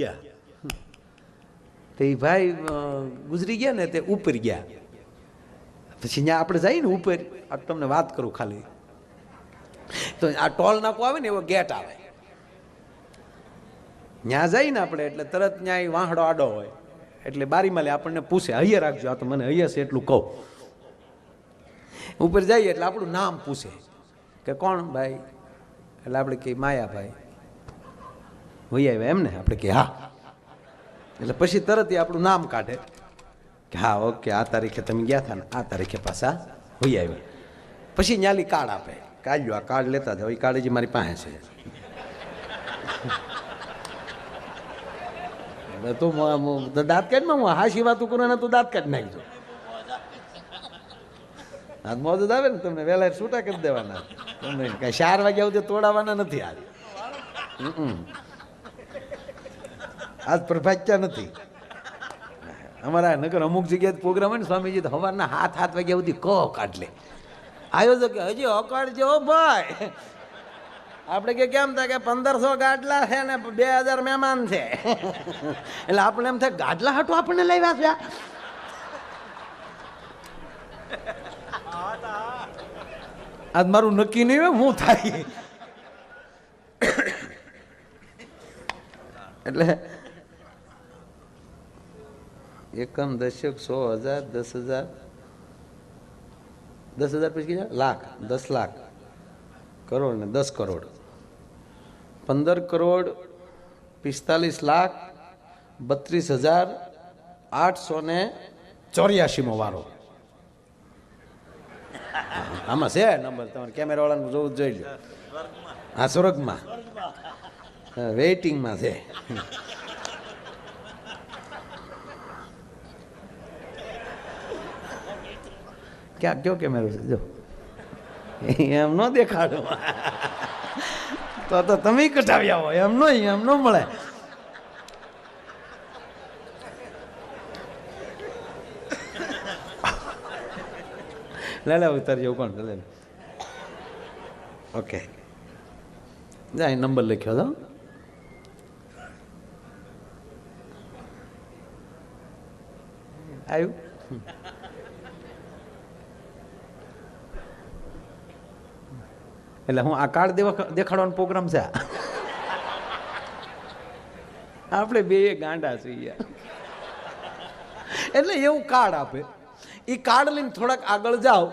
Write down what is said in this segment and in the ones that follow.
ગયા. તો ભાઈ ગુજરી ગયા ને તે ઉપર ગયા. પછી ત્યાં આપણે જઈએ ને ઉપર તમને વાત કરું ખાલી. તો આ ટોલ નાકો આવે ને એવો ગેટ આવે. ત્યાં જઈએ ને આપણે, એટલે તરત ત્યાં વાહડો આડો હોય. એટલે બારીમાં આપણને પૂછે હૈયે રાખજો. આ તો મને હૈયે છે એટલું કહું. ઉપર જઈએ એટલે આપણું નામ પૂછે કે કોણ ભાઈ? એટલે આપણે કહીએ માયાભાઈ વહી આવ્યા એમ ને આપણે કે, હા. એટલે પછી તરત એ આપણું નામ કાઢે. કે, હા, ઓકે, આ તારીખે તમે ગયા હતા ને, આ તારીખે પાછા હોઈ આવ્યા. પછી ન્યાલી કાર્ડ આપે. કાઢ્યો આ કાર્ડ લેતા જાઓ એ કાર્ડ જે મારી પાસે છે. તું દાંત કાઢમાં હું હાશી વાતું કરું ને તું દાંત કાઢી નાખજો. હાથ મોજ આવે ને તમને વહેલા છૂટા કરી દેવાના. તમને કાંઈ ચાર વાગ્યા સુધી તોડાવાના નથી આજ. આજ પ્રભાચ્યા નથી? અમારા નગર અમુક જગ્યાએ પ્રોગ્રામ હોય ને, સ્વામીજી, તો સવારના હાથ હાથ વાગ્યા સુધી કહો કાઢ લે. આવ્યો કે, હજી અકાળજો હો ભાઈ. આપણે કે કેમ થાય કે પંદરસો ગાડલા છે ને, બે હજાર મહેમાન છે. એટલે આપણે એમ થાય, ગાડલા હાટું આપણને લાવ્યા છે? આજ મારું નક્કી નહીં હોય, હું થાય. એટલે એકમ દશક સો હજાર, દસ હજાર. દસ હજાર પછી કીધા લાખ, દસ લાખ. કરોડ ને દસ કરોડ. પંદર કરોડ, પિસ્તાલીસ લાખ, બત્રીસ હજાર, આઠસો ને ચોર્યાસીમો વારો. આમાં છે નંબર, તમારે કેમેરાવાળાનું જોવું જોઈ લો હા, સ્વર્ગમાં. વેઇટિંગમાં છે. ક્યાં કયો કેમેરો છે જો એમ ન દેખાડો તો તો તમે કઢાવ્યા હોય એમ નો એમ ન મળે લે લે ઉતાર જેવું કોણ લે. ઓકે જાય નંબર લખ્યો હતો આવ્યું એટલે હું આ કાર્ડ દેખાડવાનો પ્રોગ્રામ છે. આપણે બે ગાંડા છીએ. એટલે એવું કાર્ડ આપે. એ કાર્ડ લઈને થોડાક આગળ જાઓ.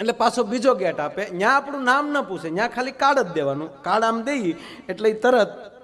એટલે પાછો બીજો ગેટ આપે. ત્યાં આપણું નામ ન પૂછે. ત્યાં ખાલી કાર્ડ જ દેવાનું. કાર્ડ આમ દઈએ એટલે તરત